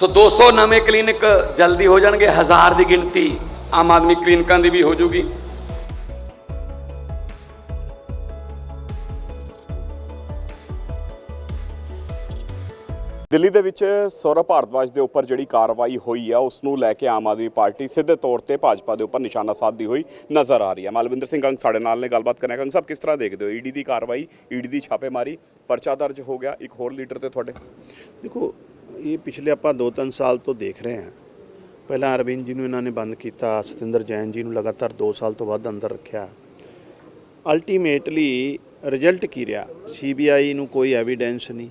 ਸੋ 200 ਨਵੇਂ ਕਲੀਨਿਕ ਜਲਦੀ ਹੋ ਜਾਣਗੇ ਹਜ਼ਾਰ ਦੀ ਗਿਣਤੀ ਆਮ ਆਦਮੀ ਕਲੀਨਿਕਾਂ ਦੀ ਵੀ ਹੋ ਜੂਗੀ। ਦਿੱਲੀ ਦੇ ਵਿੱਚ ਸੌਰਵ ਭਾਰਦਵਾਜ ਦੇ ਉੱਪਰ ਜਿਹੜੀ ਕਾਰਵਾਈ ਹੋਈ ਆ ਉਸ ਨੂੰ ਲੈ ਕੇ ਆਮ ਆਦਮੀ ਪਾਰਟੀ ਸਿੱਧੇ ਤੌਰ ਤੇ ਭਾਜਪਾ ਦੇ ਉੱਪਰ ਨਿਸ਼ਾਨਾ ਸਾਧਦੀ ਹੋਈ ਨਜ਼ਰ ਆ ਰਹੀ ਹੈ ਮਾਲਵਿੰਦਰ ਸਿੰਘ ਕੰਗ ਸਾਡੇ ਨਾਲ ਨੇ ਗੱਲਬਾਤ ਕਰਨਾ ਕੰਗ ਸਾਹਿਬ ਕਿਸ ਤਰ੍ਹਾਂ ਦੇਖਦੇ ਹੋ? ਈਡੀ ਦੀ ਕਾਰਵਾਈ ਈਡੀ ਦੀ ਛਾਪੇਮਾਰੀ ਪਰਚਾ ਦਰਜ ਹੋ ਗਿਆ। ਇੱਕ ਹੋਰ ਲੀਡਰ ਤੇ ਤੁਹਾਡੇ? ਦੇਖੋ ਇਹ ਪਿਛਲੇ ਆਪਾਂ 2-3 ਸਾਲ ਤੋਂ ਦੇਖ ਰਹੇ ਹਾਂ। ਪਹਿਲਾਂ ਅਰਵਿੰਦ ਜੀ ਨੂੰ ਇਹਨਾਂ ਨੇ ਬੰਦ ਕੀਤਾ, ਸਤਿੰਦਰ ਜੈਨ ਜੀ ਨੂੰ ਲਗਾਤਾਰ 2 ਸਾਲ ਤੋਂ ਵੱਧ ਅੰਦਰ ਰੱਖਿਆ। ਅਲਟੀਮੇਟਲੀ ਰਿਜ਼ਲਟ ਕੀ ਰਿਹਾ? ਸੀਬੀਆਈ ਨੂੰ ਕੋਈ ਐਵੀਡੈਂਸ ਨਹੀਂ।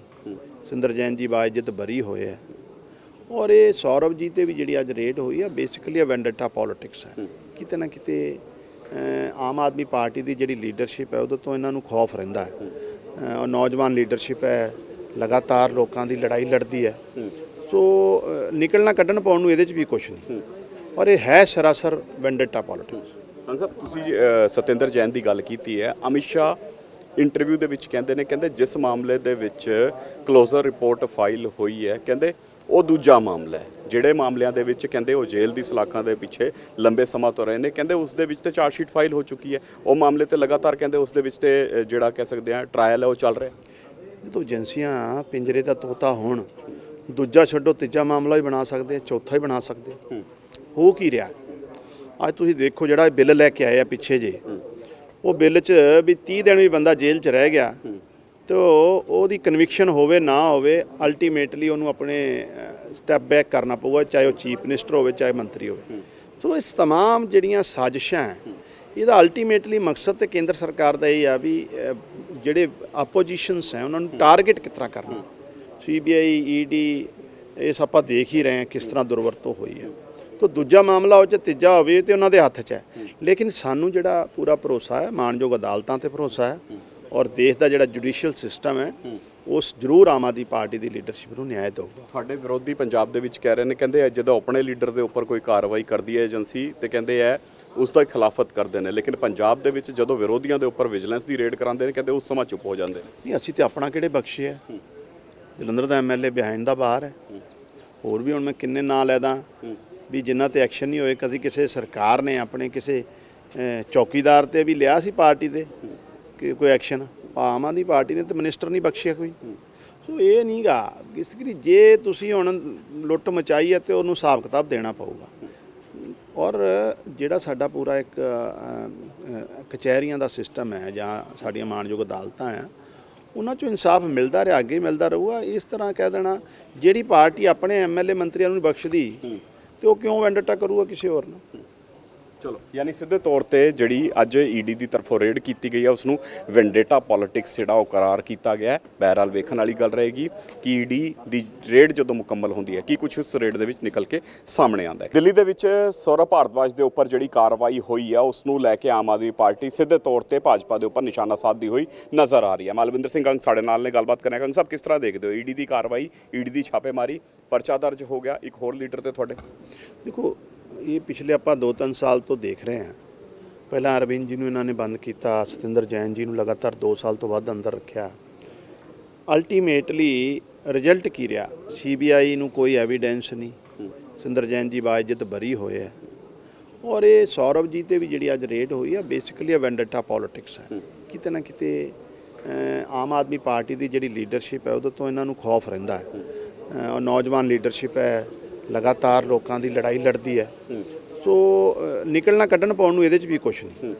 ਸਤਿੰਦਰ ਜੈਨ ਜੀ ਬਾਇਜ਼ਤ ਬਰੀ ਹੋਏ ਹੈ ਔਰ ਇਹ ਸੌਰਵ ਜੀ ਤੇ ਵੀ ਜਿਹੜੀ ਅੱਜ ਰੇਡ ਹੋਈ ਆ ਬੇਸਿਕਲੀ ਅ ਵੈਂਡਟਾ ਪੋਲਿਟਿਕਸ ਹੈ ਕਿਤੇ ਨਾ ਕਿਤੇ ਆਮ ਆਦਮੀ ਪਾਰਟੀ ਦੀ ਜਿਹੜੀ ਲੀਡਰਸ਼ਿਪ ਹੈ, ਉਹਦੇ ਤੋਂ ਇਹਨਾਂ ਨੂੰ ਖੌਫ ਰਹਿੰਦਾ ਹੈ। ਔਰ ਨੌਜਵਾਨ ਲੀਡਰਸ਼ਿਪ ਹੈ। ਲਗਾਤਾਰ ਲੋਕਾਂ ਦੀ ਲੜਾਈ ਲੜਦੀ ਹੈ। ਸੋ ਨਿਕਲਣਾ ਕੱਢਣ ਪਾਉਣ ਨੂੰ ਇਹਦੇ 'ਚ ਵੀ ਕੁਝ ਨਹੀਂ। ਔਰ ਇਹ ਹੈ ਸਰਾਸਰ ਵੈਂਡਟਾ ਪੋਲਿਟਿਕਸ ਸਾਹਿਬ ਤੁਸੀਂ ਸਤਿੰਦਰ ਜੈਨ ਦੀ ਗੱਲ ਕੀਤੀ ਹੈ। ਅਮਿਤ ਸ਼ਾਹ ਇੰਟਰਵਿਊ ਦੇ ਵਿੱਚ ਕਹਿੰਦੇ ਨੇ ਕਹਿੰਦੇ ਜਿਸ ਮਾਮਲੇ ਦੇ ਵਿੱਚ ਕਲੋਜ਼ਰ ਰਿਪੋਰਟ ਫਾਈਲ ਹੋਈ ਹੈ ਕਹਿੰਦੇ ਉਹ ਦੂਜਾ ਮਾਮਲਾ ਹੈ। ਜਿਹੜੇ ਮਾਮਲਿਆਂ ਦੇ ਵਿੱਚ ਕਹਿੰਦੇ ਉਹ ਜੇਲ੍ਹ ਦੀ ਸਲਾਖਾਂ ਦੇ ਪਿੱਛੇ ਲੰਬੇ ਸਮਾਂ ਤੋਂ ਰਹੇ ਨੇ ਕਹਿੰਦੇ ਉਸ ਦੇ ਵਿੱਚ ਤੇ ਚਾਰਜ ਸ਼ੀਟ ਫਾਈਲ ਹੋ ਚੁੱਕੀ ਹੈ। ਉਹ ਮਾਮਲੇ ਤੇ ਲਗਾਤਾਰ ਕਹਿੰਦੇ ਉਸ ਦੇ ਵਿੱਚ ਤੇ ਜਿਹੜਾ ਕਹਿ ਸਕਦੇ ਆ ਟ੍ਰਾਇਲ ਹੈ ਉਹ ਚੱਲ ਰਿਹਾ। ਜਦੋਂ ਏਜੰਸੀਆਂ ਪਿੰਜਰੇ ਦਾ ਤੋਤਾ ਹੋਣ ਦੂਜਾ ਛੱਡੋ ਤੀਜਾ ਮਾਮਲਾ ਵੀ ਬਣਾ ਸਕਦੇ ਆ ਚੌਥਾ ਹੀ ਬਣਾ ਸਕਦੇ ਆ ਹੋ ਕੀ ਰਿਹਾ ਅੱਜ ਤੁਸੀਂ ਦੇਖੋ ਜਿਹੜਾ ਇਹ ਬਿੱਲ ਲੈ ਕੇ ਆਏ ਆ ਪਿੱਛੇ ਜੇ ਉਹ ਬਿੱਲ 'ਚ ਵੀ 30 ਦਿਨ ਵੀ ਬੰਦਾ ਜੇਲ੍ਹ 'ਚ ਰਹਿ ਗਿਆ ਤੇ ਉਹ- ਉਹਦੀ ਕਨਵਿਕਸ਼ਨ ਹੋਵੇ ਨਾ ਹੋਵੇ ਅਲਟੀਮੇਟਲੀ ਉਹਨੂੰ ਆਪਣੇ ਸਟੈਪ ਬੈਕ ਕਰਨਾ ਪਊਗਾ ਚਾਹੇ ਉਹ ਚੀਫ ਮਿਨਿਸਟਰ ਹੋਵੇ ਚਾਹੇ ਮੰਤਰੀ ਹੋਵੇ ਸੋ ਇਸ तमाम ਜਿਹੜੀਆਂ ਸਾਜ਼ਿਸ਼ਾਂ ਹੈ ਇਹਦਾ ਅਲਟੀਮੇਟਲੀ ਮਕਸਦ ਤੇ ਕੇਂਦਰ ਸਰਕਾਰ ਦਾ ਇਹ ਆ ਵੀ ਅਹ, ਜਿਹੜੇ ਆਪੋਜੀਸ਼ਨਸ ਹੈ, ਉਹਨਾਂ ਨੂੰ ਟਾਰਗੇਟ ਕਿਸ ਤਰ੍ਹਾਂ ਕਰਨਾ? ਸੀਬੀਆਈ ਈਡੀ ਇਹ ਆਪਾਂ ਦੇਖ ਹੀ ਰਹੇ ਹਾਂ ਕਿਸ ਤਰ੍ਹਾਂ ਦੁਰਵਰਤੋਂ ਹੋਈ ਹੈ। ਤੋ ਦੂਜਾ ਮਾਮਲਾ ਉਹ ਚ ਤੀਜਾ ਹੋਵੇ ਤੇ ਉਹਨਾਂ ਦੇ ਹੱਥ 'ਚ ਹੈ। ਲੇਕਿਨ ਸਾਨੂੰ ਜਿਹੜਾ ਪੂਰਾ ਭਰੋਸਾ ਹੈ, ਮਾਨਯੋਗ ਅਦਾਲਤਾਂ ਤੇ ਭਰੋਸਾ ਹੈ ਔਰ ਦੇਸ਼ ਦਾ ਜਿਹੜਾ ਜੁਡੀਸ਼ੀਅਲ ਸਿਸਟਮ ਹੈ, ਉਸ ਜ਼ਰੂਰ ਆਮ ਆਦਮੀ ਪਾਰਟੀ ਦੀ ਲੀਡਰਸ਼ਿਪ ਨੂੰ ਨਿਆਂ ਦੇਊਗਾ। ਤੁਹਾਡੇ ਵਿਰੋਧੀ ਪੰਜਾਬ ਦੇ ਵਿੱਚ ਕਹਿ ਰਹੇ ਨੇ, ਕਹਿੰਦੇ ਇਹ ਜਦੋਂ ਆਪਣੇ ਲੀਡਰ ਦੇ ਉੱਪਰ ਕੋਈ ਕਾਰਵਾਈ ਕਰਦੀ ਹੈ ਏਜੰਸੀ ਤੇ ਕਹਿੰਦੇ ਹੈ ਉਸ ਦਾ ਖਿਲਾਫਤ ਕਰਦੇ ਨੇ। ਲੇਕਿਨ ਪੰਜਾਬ ਦੇ ਵਿੱਚ ਜਦੋਂ ਵਿਰੋਧੀਆਂ ਦੇ ਉੱਪਰ ਵਿਜੀਲੈਂਸ ਦੀ ਰੇਡ ਕਰਾਉਂਦੇ ਨੇ ਕਹਿੰਦੇ ਉਸ ਸਮਾਂ ਚੁੱਪ ਹੋ ਜਾਂਦੇ ਨੇ। ਨਹੀਂ ਅਸੀਂ ਤੇ ਆਪਣਾ ਕਿਹੜੇ ਬਖਸ਼ੇ ਹੈ। ਜਲੰਧਰ ਦਾ ਐਮਐਲਏ ਬਿਹਾਈਂਡ ਦਾ ਬਾਹਰ ਹੈ। ਹੋਰ ਵੀ ਹੁਣ ਮੈਂ ਕਿੰਨੇ ਨਾਂ ਲੈਦਾ। ਵੀ ਜਿਨ੍ਹਾਂ ਤੇ ਐਕਸ਼ਨ ਨਹੀਂ ਹੋਏ ਕਦੀ ਕਿਸੇ ਸਰਕਾਰ ਨੇ ਆਪਣੇ ਕਿਸੇ ਚੌਕੀਦਾਰ ਤੇ ਵੀ ਲਿਆ ਸੀ ਪਾਰਟੀ ਦੇ ਕਿ ਕੋਈ ਐਕਸ਼ਨ ਆਮ ਆਦਮੀ ਪਾਰਟੀ ਨੇ ਤੇ ਮਿਨਿਸਟਰ ਨਹੀਂ ਬਖਸ਼ਿਆ ਕੋਈ। ਸੋ ਇਹ ਨਹੀਂਗਾ ਕਿਸ ਕਿ ਜੇ ਤੁਸੀਂ ਹੁਣ ਲੁੱਟ ਮਚਾਈ ਹੈ ਤੇ ਉਹਨੂੰ ਹਿਸਾਬ ਕਿਤਾਬ ਦੇਣਾ ਪਊਗਾ। ਔਰ ਜਿਹੜਾ ਸਾਡਾ ਪੂਰਾ ਇੱਕ ਕਚਹਿਰੀਆਂ ਦਾ ਸਿਸਟਮ ਹੈ ਜਾਂ ਸਾਡੀਆਂ ਮਾਣਯੋਗ ਅਦਾਲਤਾਂ ਆ ਉਹਨਾਂ ਚੋਂ ਇਨਸਾਫ ਮਿਲਦਾ ਰਿਹਾ, ਅੱਗੇ ਮਿਲਦਾ ਰਹੂਗਾ। ਇਸ ਤਰ੍ਹਾਂ ਕਹਿ ਦੇਣਾ, ਜਿਹੜੀ ਪਾਰਟੀ ਆਪਣੇ ਐਮਐਲਏ ਮੰਤਰੀਆਂ ਨੂੰ ਬਖਸ਼ਦੀ, ਤੇ ਉਹ ਕਿਉਂ ਵੈਂਡਟਾ ਕਰੂਗਾ ਕਿਸੇ ਹੋਰ ਨੂੰ? ਚਲੋ। ਯਾਨੀ ਸਿੱਧੇ ਤੌਰ ਤੇ ਜਿਹੜੀ ਅੱਜ ਈਡੀ ਦੀ ਤਰਫੋਂ ਰੇਡ ਕੀਤੀ ਗਈ ਹੈ ਉਸ ਨੂੰ ਵੈਂਡੇਟਾ ਪੋਲਿਟਿਕਸ ਜਿਹੜਾ ਉਹ ਕਰਾਰ ਕੀਤਾ ਗਿਆ ਹੈ। ਬਹਿਰਹਾਲ ਵੇਖਣ ਵਾਲੀ ਗੱਲ ਰਹੇਗੀ ਕਿ ਈਡੀ ਦੀ ਰੇਡ ਜਦੋਂ ਮੁਕੰਮਲ ਹੁੰਦੀ ਹੈ ਕੀ ਕੁਝ ਉਸ ਰੇਡ ਦੇ ਵਿੱਚ ਨਿਕਲ ਕੇ ਸਾਹਮਣੇ ਆਉਂਦਾ ਹੈ। ਦਿੱਲੀ ਦੇ ਵਿੱਚ ਸੌਰਵ ਭਾਰਦਵਾਜ ਦੇ ਉੱਪਰ ਜਿਹੜੀ ਕਾਰਵਾਈ ਹੋਈ ਹੈ ਉਸ ਨੂੰ ਲੈ ਕੇ ਆਮ ਆਦਮੀ ਪਾਰਟੀ ਸਿੱਧੇ ਤੌਰ ਤੇ ਭਾਜਪਾ ਦੇ ਉੱਪਰ ਨਿਸ਼ਾਨਾ ਸਾਧਦੀ ਹੋਈ ਨਜ਼ਰ ਆ ਰਹੀ ਹੈ। ਮਾਲਵਿੰਦਰ ਸਿੰਘ ਕੰਗ ਸਾਡੇ ਨਾਲ ਨੇ ਗੱਲਬਾਤ ਕਰਨਾ ਕੰਗ ਸਾਹਿਬ ਕਿਸ ਤਰ੍ਹਾਂ ਦੇਖਦੇ ਹੋ ਈਡੀ ਦੀ ਕਾਰਵਾਈ? ਈਡੀ ਦੀ ਛਾਪੇਮਾਰੀ ਪਰਚਾ ਦਰਜ ਹੋ ਗਿਆ। ਇੱਕ ਹੋਰ ਲੀਡਰ ਤੇ ਤੁਹਾਡੇ? ਦੇਖੋ ਇਹ ਪਿਛਲੇ ਆਪਾਂ 2-3 ਸਾਲ ਤੋਂ ਦੇਖ ਰਹੇ ਹਾਂ। ਪਹਿਲਾਂ ਅਰਵਿੰਦ ਜੀ ਨੂੰ ਇਹਨਾਂ ਨੇ ਬੰਦ ਕੀਤਾ, ਸਤਿੰਦਰ ਜੈਨ ਜੀ ਨੂੰ ਲਗਾਤਾਰ 2 ਸਾਲ ਤੋਂ ਵੱਧ ਅੰਦਰ ਰੱਖਿਆ। ਅਲਟੀਮੇਟਲੀ ਰਿਜ਼ਲਟ ਕੀ ਰਿਹਾ? ਸੀਬੀਆਈ ਨੂੰ ਕੋਈ ਐਵੀਡੈਂਸ ਨਹੀਂ। ਸਿੰਦਰ ਜੈਨ ਜੀ ਬਾਇਜਤ ਬਰੀ ਹੋਏ ਹੈ ਔਰ ਇਹ ਸੌਰਵ ਜੀ ਤੇ ਵੀ ਜਿਹੜੀ ਅੱਜ ਰੇਟ ਹੋਈ ਆ ਬੇਸਿਕਲੀ ਅ ਵੈਂਡਟਾ ਪੋਲਿਟਿਕਸ ਹੈ ਕਿਤੇ ਨਾ ਕਿਤੇ ਆਮ ਆਦਮੀ ਪਾਰਟੀ ਦੀ ਜਿਹੜੀ ਲੀਡਰਸ਼ਿਪ ਹੈ ਉਹਦੇ ਤੋਂ ਇਹਨਾਂ ਨੂੰ ਖੌਫ ਰਹਿੰਦਾ। ਹੈ ਨੌਜਵਾਨ ਲੀਡਰਸ਼ਿਪ ਹੈ। ਲਗਾਤਾਰ ਲੋਕਾਂ ਦੀ ਲੜਾਈ ਲੜਦੀ ਹੈ। ਸੋ ਨਿਕਲਣਾ ਕੱਢਣ ਪਾਉਣ ਨੂੰ ਇਹਦੇ 'ਚ ਵੀ ਕੁਝ ਨਹੀਂ।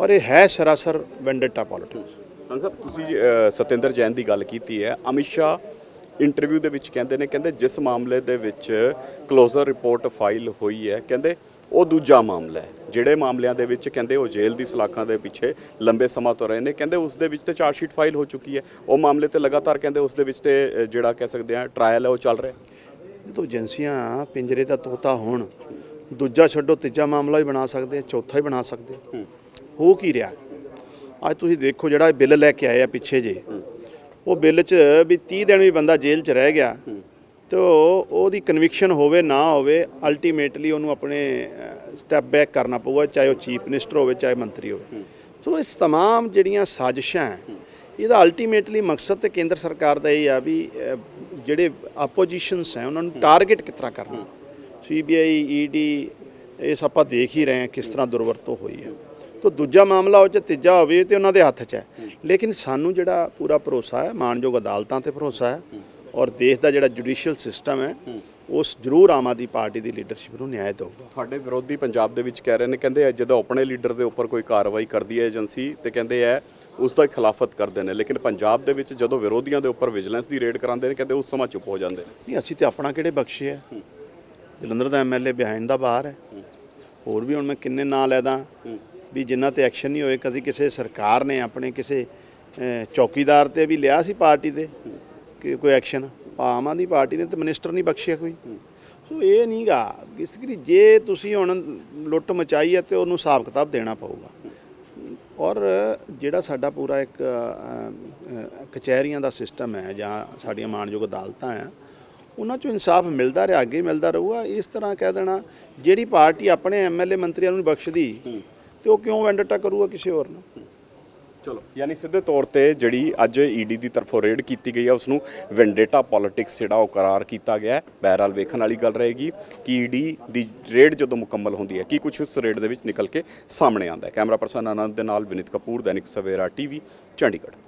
ਔਰ ਇਹ ਹੈ ਸਰਾਸਰ ਵੈਂਡਟਾ ਪੋਲਿਟਿਕਸ ਅੰਕਲ ਤੁਸੀਂ ਅ, ਸਤਿੰਦਰ ਜੈਨ ਦੀ ਗੱਲ ਕੀਤੀ ਹੈ। ਅਮਿਤ ਸ਼ਾਹ ਇੰਟਰਵਿਊ ਦੇ ਵਿੱਚ ਕਹਿੰਦੇ ਨੇ ਕਹਿੰਦੇ ਜਿਸ ਮਾਮਲੇ ਦੇ ਵਿੱਚ ਕਲੋਜ਼ਰ ਰਿਪੋਰਟ ਫਾਈਲ ਹੋਈ ਹੈ ਕਹਿੰਦੇ ਉਹ ਦੂਜਾ ਮਾਮਲਾ ਹੈ। ਜਿਹੜੇ ਮਾਮਲਿਆਂ ਦੇ ਵਿੱਚ ਕਹਿੰਦੇ ਉਹ ਜੇਲ੍ਹ ਦੀ ਸਲਾਖਾਂ ਦੇ ਪਿੱਛੇ ਲੰਬੇ ਸਮਾਂ ਤੋਂ ਰਹੇ ਨੇ ਕਹਿੰਦੇ ਉਸ ਦੇ ਵਿੱਚ ਤੇ ਚਾਰਜ ਸ਼ੀਟ ਫਾਈਲ ਹੋ ਚੁੱਕੀ ਹੈ। ਉਹ ਮਾਮਲੇ ਤੇ ਲਗਾਤਾਰ ਕਹਿੰਦੇ ਉਸ ਦੇ ਵਿੱਚ ਤੇ ਜਿਹੜਾ ਕਹਿ ਸਕਦੇ ਆ ਟ੍ਰਾਇਲ ਹੈ ਉਹ ਚੱਲ ਰਿਹਾ। ਜਦੋਂ ਏਜੰਸੀਆਂ ਪਿੰਜਰੇ ਦਾ ਤੋਤਾ ਹੋਣ ਦੂਜਾ ਛੱਡੋ ਤੀਜਾ ਮਾਮਲਾ ਵੀ ਬਣਾ ਸਕਦੇ ਆ ਚੌਥਾ ਹੀ ਬਣਾ ਸਕਦੇ ਆ। ਹੋ ਕੀ ਰਿਹਾ ਅੱਜ ਤੁਸੀਂ ਦੇਖੋ ਜਿਹੜਾ ਇਹ ਬਿੱਲ ਲੈ ਕੇ ਆਏ ਆ ਪਿੱਛੇ ਜੇ ਉਹ ਬਿੱਲ 'ਚ ਵੀ 30 ਦਿਨ ਵੀ ਬੰਦਾ ਜੇਲ੍ਹ 'ਚ ਰਹਿ ਗਿਆ ਤੇ ਉਹ- ਉਹਦੀ ਕਨਵਿਕਸ਼ਨ ਹੋਵੇ ਨਾ ਹੋਵੇ ਅਲਟੀਮੇਟਲੀ ਉਹਨੂੰ ਆਪਣੇ ਸਟੈਪ ਬੈਕ ਕਰਨਾ ਪਊਗਾ ਚਾਹੇ ਉਹ ਚੀਫ ਮਿਨਿਸਟਰ ਹੋਵੇ ਚਾਹੇ ਮੰਤਰੀ ਹੋਵੇ ਸੋ ਇਸ तमाम ਜਿਹੜੀਆਂ ਸਾਜ਼ਿਸ਼ਾਂ ਹੈ ਇਹਦਾ ਅਲਟੀਮੇਟਲੀ ਮਕਸਦ ਤੇ ਕੇਂਦਰ ਸਰਕਾਰ ਦਾ ਇਹ ਆ ਵੀ ਅਹ, ਜਿਹੜੇ ਆਪੋਜੀਸ਼ਨਸ ਹੈ, ਉਹਨਾਂ ਨੂੰ ਟਾਰਗੇਟ ਕਿਸ ਤਰ੍ਹਾਂ ਕਰਨਾ ਸੀਬੀਆਈ ਈਡੀ ਇਸ ਆਪਾਂ ਦੇਖ ਹੀ ਰਹੇ ਹਾਂ ਕਿਸ ਤਰ੍ਹਾਂ ਦੁਰਵਰਤੋਂ ਹੋਈ ਹੈ। ਤੋ ਦੂਜਾ ਮਾਮਲਾ ਉਹ ਚ ਤੀਜਾ ਹੋਵੇ ਤੇ ਉਹਨਾਂ ਦੇ ਹੱਥ 'ਚ ਹੈ। ਲੇਕਿਨ ਸਾਨੂੰ ਜਿਹੜਾ ਪੂਰਾ ਭਰੋਸਾ ਹੈ, ਮਾਨਯੋਗ ਅਦਾਲਤਾਂ ਤੇ ਭਰੋਸਾ ਹੈ ਔਰ ਦੇਸ਼ ਦਾ ਜਿਹੜਾ ਜੁਡੀਸ਼ੀਅਲ ਸਿਸਟਮ ਹੈ, ਉਸ ਜ਼ਰੂਰ ਆਮ ਆਦਮੀ ਪਾਰਟੀ ਦੀ ਲੀਡਰਸ਼ਿਪ ਨੂੰ ਨਿਆਂ ਦੇਊਗਾ। ਤੁਹਾਡੇ ਵਿਰੋਧੀ ਪੰਜਾਬ ਦੇ ਵਿੱਚ ਕਹਿ ਰਹੇ ਨੇ, ਕਹਿੰਦੇ ਜਦੋਂ ਆਪਣੇ ਲੀਡਰ ਦੇ ਉੱਪਰ ਕੋਈ ਕਾਰਵਾਈ ਕਰਦੀ ਹੈ ਏਜੰਸੀ ਤੇ ਕਹਿੰਦੇ ਹੈ ਉਸ ਦਾ ਖਿਲਾਫਤ ਕਰਦੇ ਨੇ ਲੇਕਿਨ ਪੰਜਾਬ ਦੇ ਵਿੱਚ ਜਦੋਂ ਵਿਰੋਧੀਆਂ ਦੇ ਉੱਪਰ ਵਿਜੀਲੈਂਸ ਦੀ ਰੇਡ ਕਰਾਉਂਦੇ ਨੇ ਕਹਿੰਦੇ ਉਸ ਸਮਾਂ ਚੁੱਪ ਹੋ ਜਾਂਦੇ ਨੇ। ਨਹੀਂ ਅਸੀਂ ਤੇ ਆਪਣਾ ਕਿਹੜੇ ਬਖਸ਼ੇ ਹੈ। ਜਲੰਧਰ ਦਾ ਐਮਐਲਏ ਬਿਹਾਈਂਡ ਦਾ ਬਾਹਰ ਹੈ। ਹੋਰ ਵੀ ਹੁਣ ਮੈਂ ਕਿੰਨੇ ਨਾਂ ਲੈਦਾ। ਵੀ ਜਿਨ੍ਹਾਂ ਤੇ ਐਕਸ਼ਨ ਨਹੀਂ ਹੋਏ ਕਦੀ ਕਿਸੇ ਸਰਕਾਰ ਨੇ ਆਪਣੇ ਕਿਸੇ ਚੌਕੀਦਾਰ ਤੇ ਵੀ ਲਿਆ ਸੀ ਪਾਰਟੀ ਦੇ ਕਿ ਕੋਈ ਐਕਸ਼ਨ ਆਮ ਆਦਮੀ ਪਾਰਟੀ ਨੇ ਤੇ ਮਿਨਿਸਟਰ ਨਹੀਂ ਬਖਸ਼ਿਆ ਕੋਈ। ਸੋ ਇਹ ਨਹੀਂਗਾ ਕਿ ਜੇ ਤੁਸੀਂ ਹੁਣ ਲੁੱਟ ਮਚਾਈ ਹੈ ਤੇ ਉਹਨੂੰ ਹਿਸਾਬ ਕਿਤਾਬ ਦੇਣਾ ਪਊਗਾ। ਔਰ ਜਿਹੜਾ ਸਾਡਾ ਪੂਰਾ ਇੱਕ ਕਚਹਿਰੀਆਂ ਦਾ ਸਿਸਟਮ ਹੈ ਜਾਂ ਸਾਡੀਆਂ ਮਾਣਯੋਗ ਅਦਾਲਤਾਂ ਆ ਉਹਨਾਂ ਚੋਂ ਇਨਸਾਫ ਮਿਲਦਾ ਰਿਹਾ, ਅੱਗੇ ਮਿਲਦਾ ਰਹੂਗਾ। ਇਸ ਤਰ੍ਹਾਂ ਕਹਿ ਦੇਣਾ, ਜਿਹੜੀ ਪਾਰਟੀ ਆਪਣੇ ਐਮਐਲਏ ਮੰਤਰੀਆਂ ਨੂੰ ਬਖਸ਼ਦੀ, ਤੇ ਉਹ ਕਿਉਂ ਵੈਂਡਟਾ ਕਰੂਗਾ ਕਿਸੇ ਹੋਰ ਨੂੰ? ਚਲੋ। ਯਾਨੀ ਸਿੱਧੇ ਤੌਰ ਤੇ ਜਿਹੜੀ ਅੱਜ ਈਡੀ ਦੀ ਤਰਫੋਂ ਰੇਡ ਕੀਤੀ ਗਈ ਹੈ ਉਸ ਨੂੰ ਵੈਂਡੇਟਾ ਪੋਲਿਟਿਕਸ ਜਿਹੜਾ ਉਹ ਕਰਾਰ ਕੀਤਾ ਗਿਆ ਹੈ। ਬਹਿਰਹਾਲ ਵੇਖਣ ਵਾਲੀ ਗੱਲ ਰਹੇਗੀ ਕਿ ਈਡੀ ਦੀ ਰੇਡ ਜਦੋਂ ਮੁਕੰਮਲ ਹੁੰਦੀ ਹੈ, ਕੀ ਕੁਝ ਉਸ ਰੇਡ ਦੇ ਵਿੱਚ ਨਿਕਲ ਕੇ ਸਾਹਮਣੇ ਆਉਂਦਾ ਹੈ। ਕੈਮਰਾ ਪਰਸਨ ਆਨੰਦ ਦੇ ਨਾਲ ਵਿਨੀਤ ਕਪੂਰ, ਦੈਨਿਕ ਸਵੇਰਾ ਟੀਵੀ, ਚੰਡੀਗੜ੍ਹ।